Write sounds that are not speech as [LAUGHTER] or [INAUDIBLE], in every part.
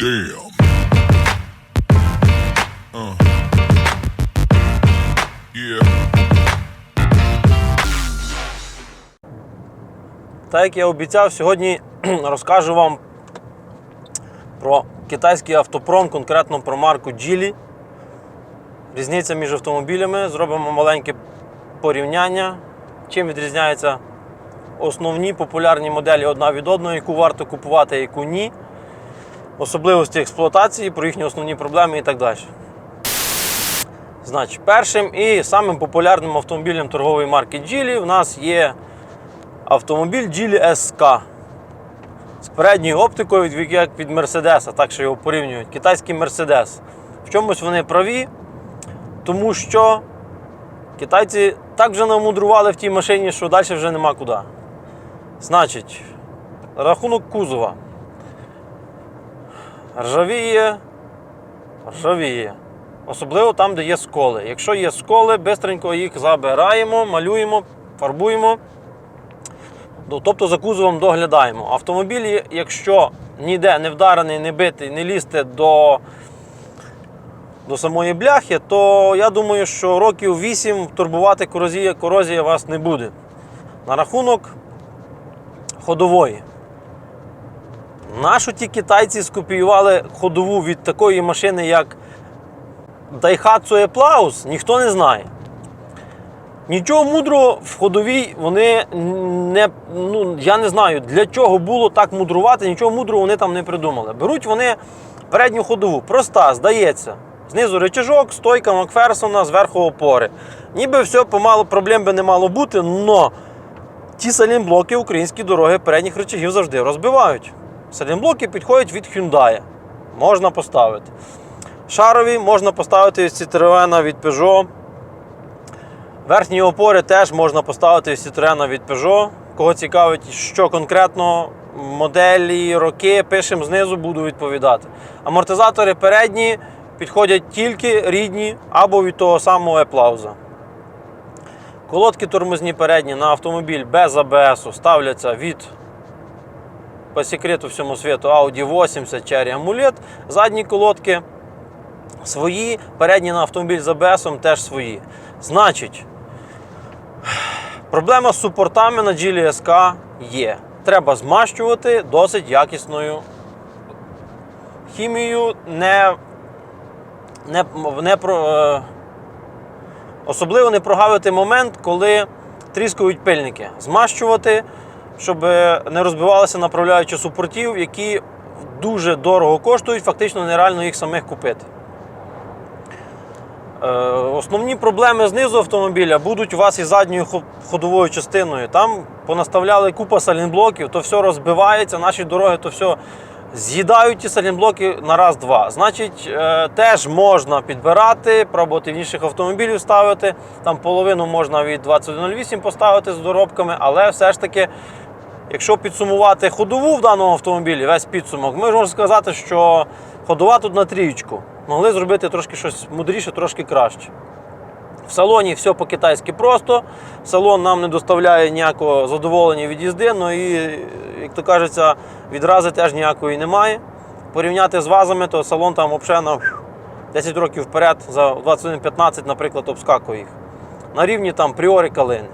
Damn. Uh. Yeah. Так як я обіцяв, сьогодні [CLEARS THROAT] розкажу вам про китайський автопром, конкретно про марку Geely. Різниця між автомобілями. Зробимо маленьке порівняння. Чим відрізняються основні популярні моделі одна від одної, яку варто купувати, яку ні. Особливості експлуатації, про їхні основні проблеми і так далі. Значить, першим і самим популярним автомобілем торгової марки Geely в нас є автомобіль Geely SK з передньою оптикою, як від Мерседеса, так що його порівнюють. Китайський Мерседес. В чомусь вони праві, тому що китайці так вже намудрували в тій машині, що далі вже нема куди. Значить, рахунок кузова. Ржавіє, ржавіє. Особливо там, де є сколи. Якщо є сколи, бистренько їх забираємо, малюємо, фарбуємо. Тобто за кузовом доглядаємо. Автомобіль, якщо ніде не вдарений, не битий, не лізти до, до самої бляхи, то я думаю, що років 8 турбувати корозія, корозія вас не буде. На рахунок ходової. Нащо ті китайці скопіювали ходову від такої машини, як Daihatsu E-Plaus, ніхто не знає. Нічого мудрого в ходовій вони не. Ну, я не знаю, для чого було так мудрувати, нічого мудрого вони там не придумали. Беруть вони передню ходову, проста, здається. Знизу речажок, стойка Макферсона, зверху опори. Ніби все помало, проблем би не мало бути, але ті салінблоки українські дороги передніх речагів завжди розбивають. Салінблоки підходять від Hyundai. Можна поставити. Шарові можна поставити від Citroen, від Peugeot. Верхні опори теж можна поставити від Citroen від Peugeot. Кого цікавить, що конкретно моделі, роки, пишемо знизу, буду відповідати. Амортизатори передні підходять тільки рідні або від того самого E-Plaza. Колодки тормозні передні на автомобіль без АБС ставляться від по секрету всьому світу Audi 80 Cherry Amulet. Задні колодки свої, передні на автомобіль з АБС теж свої. Значить, проблема з супортами на Geely SK є. Треба змащувати досить якісною хімією, не, не, не про, е, особливо не прогавити момент, коли тріскають пильники. Змащувати, щоб не розбивалися направляючі супортів, які дуже дорого коштують, фактично нереально їх самих купити. Е, Основні проблеми знизу автомобіля будуть у вас із задньою ходовою частиною. Там понаставляли купа салінблоків, то все розбивається, наші дороги то все з'їдають ті салінблоки на раз-два. Значить, е, теж можна підбирати, пробувати в інших автомобілів ставити. Там половину можна від 2108 поставити з доробками, але все ж таки. Якщо підсумувати ходову в даному автомобілі, весь підсумок, ми можемо сказати, що ходова тут на трієчку. Могли зробити трошки щось мудріше, трошки краще. В салоні все по-китайськи просто. Салон нам не доставляє ніякого задоволення від їзди, ну і, як то кажеться, відрази теж ніякої немає. Порівняти з вазами, то салон там взагалі на 10 років вперед за 21.15, наприклад, обскакує їх. На рівні там пріорі калини.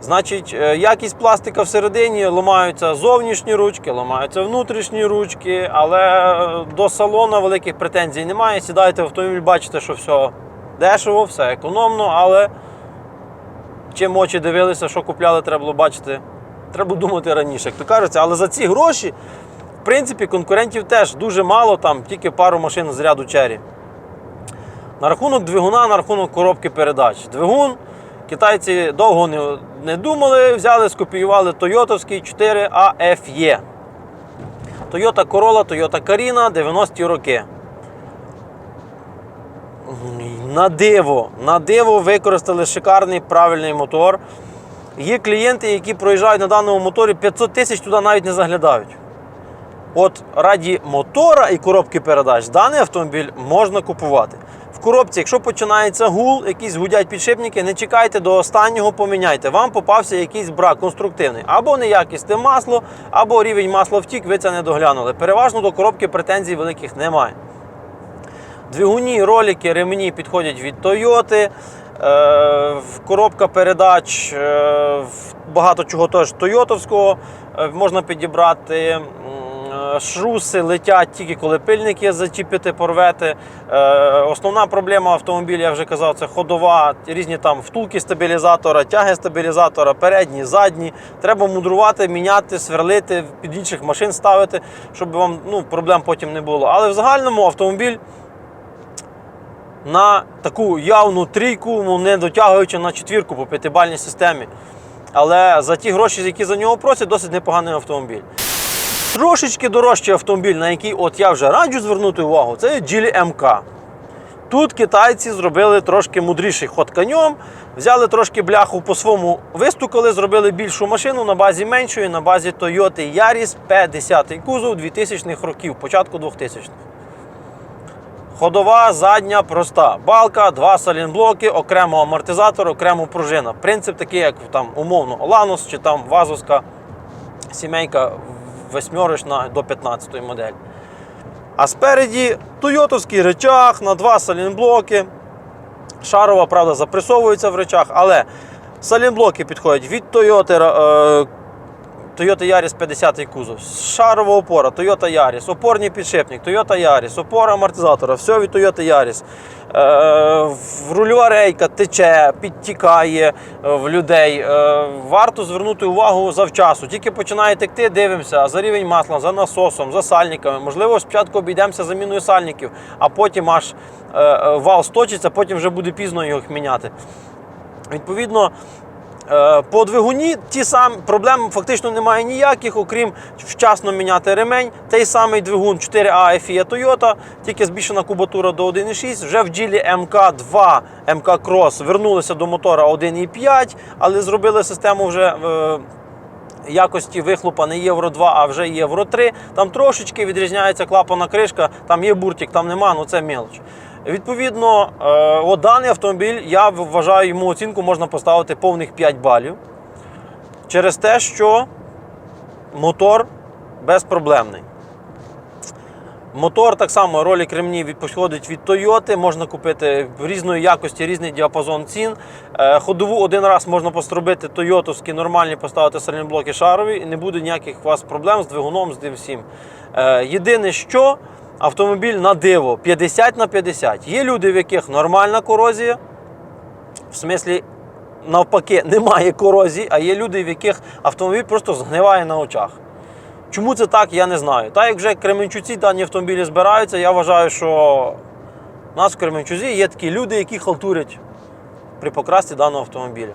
Значить, е, якість пластика всередині ламаються зовнішні ручки, ламаються внутрішні ручки, але е, до салону великих претензій немає. Сідаєте в автомобіль, бачите, що все дешево, все економно, але чим очі дивилися, що купляли, треба було бачити. Треба думати раніше, як то кажеться. Але за ці гроші, в принципі, конкурентів теж дуже мало, там тільки пару машин з ряду чері. На рахунок двигуна, на рахунок коробки передач. Двигун китайці довго не, не думали, взяли, скопіювали Тойотовський 4AFE. Toyota Corolla, Toyota Carina, 90-ті роки. На диво, на диво використали шикарний правильний мотор. Є клієнти, які проїжджають на даному моторі 500 тисяч, туди навіть не заглядають. От раді мотора і коробки передач даний автомобіль можна купувати. Коробці, якщо починається гул, якісь гудять підшипники, не чекайте до останнього, поміняйте. Вам попався якийсь брак конструктивний. Або неякісне масло, або рівень масла втік, ви це не доглянули. Переважно до коробки претензій великих немає. Двигуні, ролики, ремені підходять від Toyota. Е, коробка передач, е, багато чого теж Тойотовського е, можна підібрати. Е, Шруси летять тільки коли пильники зачіпити, порвете. Е, Основна проблема автомобіля, я вже казав, це ходова, різні там втулки стабілізатора, тяги стабілізатора, передні, задні. Треба мудрувати, міняти, сверлити, під інших машин ставити, щоб вам ну, проблем потім не було. Але в загальному автомобіль на таку явну трійку, ну не дотягуючи на четвірку по п'ятибальній системі. Але за ті гроші, які за нього просять, досить непоганий автомобіль. Трошечки дорожчий автомобіль, на який от я вже раджу звернути увагу, це Geely MK. Тут китайці зробили трошки мудріший ход конем, взяли трошки бляху по своєму вистукали, зробили більшу машину на базі меншої, на базі Toyota Yaris P10 кузов 2000-х років, початку 2000-х. Ходова, задня, проста. Балка, два салінблоки, окремо амортизатор, окремо пружина. Принцип такий, як там умовно Ланус чи там Вазовська сімейка восьмерочна до 15 модель. А спереді Тойотовський речах на два салінблоки. Шарова, правда, запресовується в речах, але салінблоки підходять від Toyota, е, Toyota Yaris 50 кузов, шарова опора, Toyota Yaris, опорний підшипник, Toyota Yaris, опора амортизатора, все від Toyota Yaris. Е, рульова рейка тече, підтікає е, в людей. Е, варто звернути увагу завчасу. Тільки починає текти, дивимося за рівень масла, за насосом, за сальниками. Можливо, спочатку обійдемося заміною сальників, а потім аж е, вал сточиться, потім вже буде пізно його міняти. Відповідно, по двигуні ті самі проблем фактично немає ніяких, окрім вчасно міняти ремень. Той самий двигун 4A FIA Toyota, тільки збільшена кубатура до 1,6. Вже в ділі МК2, МК Cross вернулися до мотора 1,5, але зробили систему вже. е, Якості вихлопа не Євро 2, а вже Євро 3. Там трошечки відрізняється клапана кришка, там є буртик, там нема, ну це мелоч. Відповідно, е, от даний автомобіль, я вважаю, йому оцінку можна поставити повних 5 балів. Через те, що мотор безпроблемний. Мотор так само ролик ремні від- підходить від Toyota, можна купити в різної якості, різний діапазон цін. Е, Ходову один раз можна постробити Тойотовські, нормальні поставити сальноблоки шарові, і не буде ніяких у вас проблем з двигуном, з тим всім. Е, Єдине, що автомобіль на диво 50 на 50. Є люди, в яких нормальна корозія, в смислі, навпаки, немає корозії, а є люди, в яких автомобіль просто згниває на очах. Чому це так, я не знаю. Так як вже Кременчуці дані автомобілі збираються, я вважаю, що у нас в Кременчузі є такі люди, які халтурять при покрасці даного автомобіля.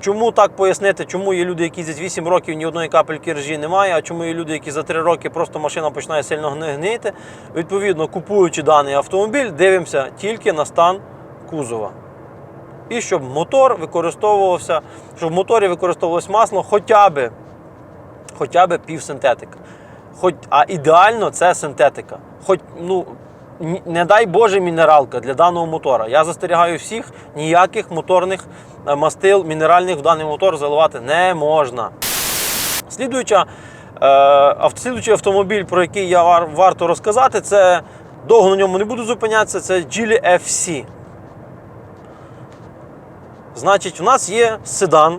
Чому так пояснити, чому є люди, які за 8 років ні одної капельки ржі немає, а чому є люди, які за 3 роки просто машина починає сильно гни- гнити. Відповідно, купуючи даний автомобіль, дивимося тільки на стан кузова. І щоб мотор використовувався, щоб в моторі використовувалось масло хоча б хоча б півсинтетика. Хоч, а ідеально це синтетика. Хоч, ну, не дай Боже, мінералка для даного мотора. Я застерігаю всіх, ніяких моторних мастил мінеральних в даний мотор заливати не можна. Слідуюча, е, слідуючий автомобіль, про який я вар- варто розказати, це довго на ньому не буду зупинятися, це Geely FC. Значить, у нас є седан.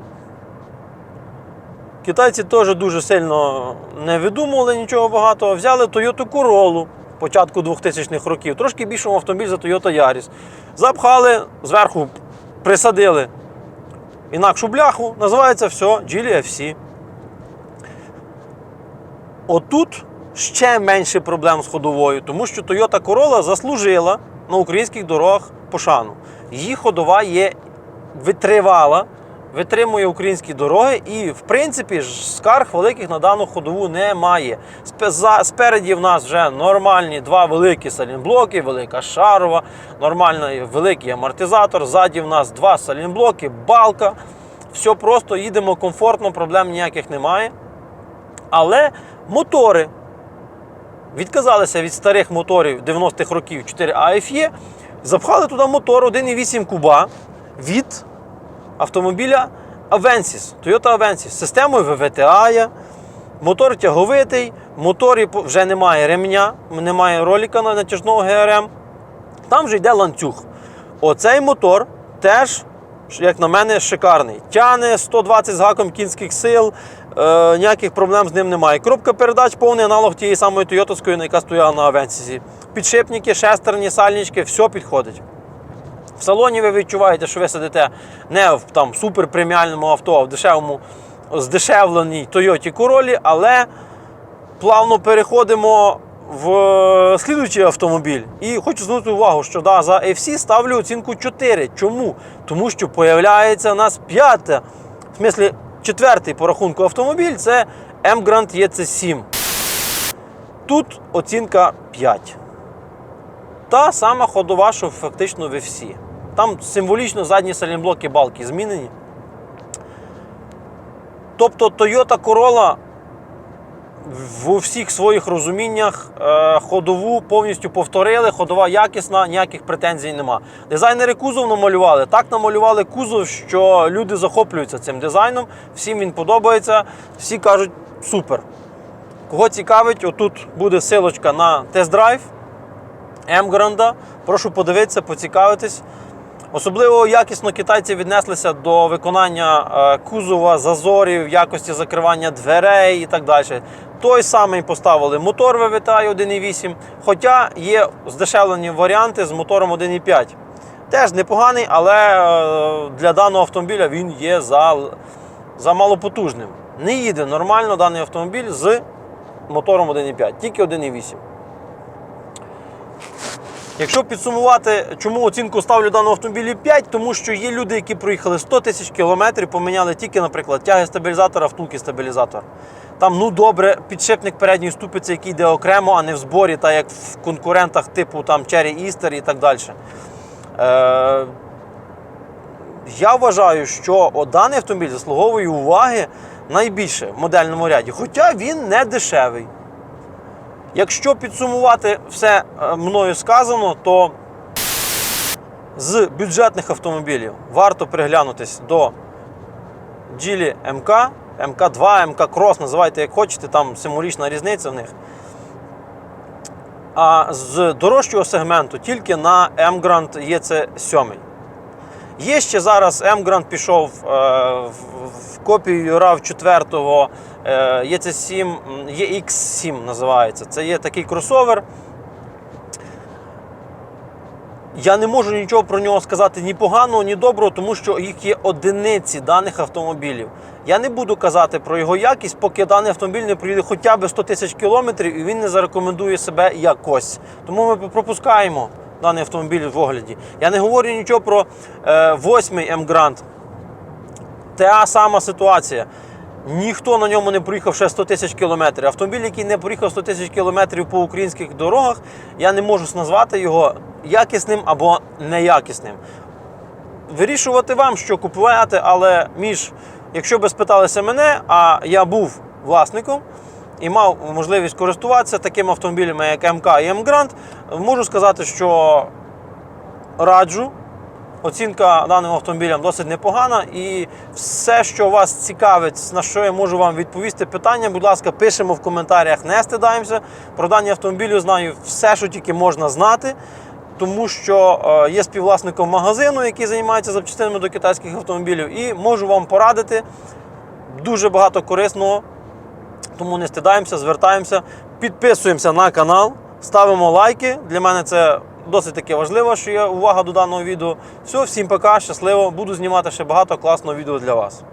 Китайці теж дуже сильно не видумували нічого багато. Взяли Toyota Corolla початку 2000-х років, трошки більшого автомобіль за Toyota Yaris. Запхали, зверху присадили інакшу бляху, називається все Geely FC. Отут ще менше проблем з ходовою, тому що Toyota Corolla заслужила на українських дорогах пошану. Її ходова є витривала, витримує українські дороги, і, в принципі, скарг великих на дану ходову немає. Спереді в нас вже нормальні два великі салінблоки, велика шарова, нормальний великий амортизатор. Ззаді в нас два салінблоки, балка. Все просто їдемо комфортно, проблем ніяких немає. Але мотори відказалися від старих моторів 90-х років 4 AFE, Запхали туди мотор 1,8 куба від автомобіля Avensis, Toyota Avensis, системою VVTA. Мотор тяговитий, в моторі вже немає ремня, немає роліка на натяжного ГРМ. Там вже йде ланцюг. Оцей мотор теж, як на мене, шикарний. Тяне 120 з гаком кінських сил, е, ніяких проблем з ним немає. Коробка передач повний аналог тієї самої Тойотовської, яка стояла на Авенсісі. Підшипники, шестерні, сальнички, все підходить. В салоні ви відчуваєте, що ви сидите не в там, суперпреміальному авто, а в дешевому, здешевленій Toyota Corolla, але плавно переходимо в е, слідуючий автомобіль. І хочу звернути увагу, що да, за FC ставлю оцінку 4. Чому? Тому що появляється у нас п'яте, в смислі четвертий по рахунку автомобіль це M-Grand EC7. Тут оцінка 5. Та сама ходова, що фактично в FC. Там символічно задні сайлентблоки балки змінені. Тобто Toyota Corolla в всіх своїх розуміннях е, ходову повністю повторили, ходова якісна, ніяких претензій нема. Дизайнери кузов намалювали. Так намалювали кузов, що люди захоплюються цим дизайном, всім він подобається, всі кажуть супер. Кого цікавить, отут буде силочка на тест-драйв М-Гранда. Прошу подивитися, поцікавитись. Особливо якісно китайці віднеслися до виконання е, кузова, зазорів, якості закривання дверей і так далі. Той самий поставили мотор VVTi 1.8, хоча є здешевлені варіанти з мотором 1.5. Теж непоганий, але е, для даного автомобіля він є за, за малопотужним. Не їде нормально даний автомобіль з мотором 1.5, тільки 1.8. Якщо підсумувати, чому оцінку ставлю даному автомобілі 5, тому що є люди, які проїхали 100 тисяч кілометрів, поміняли тільки, наприклад, тяги стабілізатора, втулки стабілізатор. Там, ну добре, підшипник передньої ступиці, який йде окремо, а не в зборі, так як в конкурентах типу там Cherry Easter і так далі. Е, я вважаю, що даний автомобіль заслуговує уваги найбільше в модельному ряді, хоча він не дешевий. Якщо підсумувати все е, мною сказано, то з бюджетних автомобілів варто приглянутись до Geely MK, MK2, MK Cross, називайте як хочете, там символічна різниця в них. А з дорожчого сегменту тільки на M-Grand EC7. Є ще зараз M-Grand пішов е, копію RAV 4 е, EC7, м, EX7 називається. Це є такий кросовер. Я не можу нічого про нього сказати ні поганого, ні доброго, тому що їх є одиниці даних автомобілів. Я не буду казати про його якість, поки даний автомобіль не проїде хоча б 100 тисяч кілометрів і він не зарекомендує себе якось. Тому ми пропускаємо даний автомобіль в огляді. Я не говорю нічого про е, 8 М-Грант. Та сама ситуація. Ніхто на ньому не проїхав ще 100 тисяч кілометрів. Автомобіль, який не проїхав 100 тисяч кілометрів по українських дорогах, я не можу назвати його якісним або неякісним. Вирішувати вам, що купувати, але між, якщо би спиталися мене, а я був власником і мав можливість користуватися такими автомобілями, як МК і М-Грант, можу сказати, що раджу. Оцінка даним автомобілям досить непогана. І все, що вас цікавить, на що я можу вам відповісти питання, будь ласка, пишемо в коментарях, не стидаємося. Про дані автомобілі знаю все, що тільки можна знати, тому що е, є співвласником магазину, який займається запчастинами до китайських автомобілів, і можу вам порадити дуже багато корисного. Тому не стидаємося, звертаємося, підписуємося на канал, ставимо лайки. Для мене це досить таки важливо, що є увага до даного відео. Все, всім пока, щасливо. Буду знімати ще багато класного відео для вас.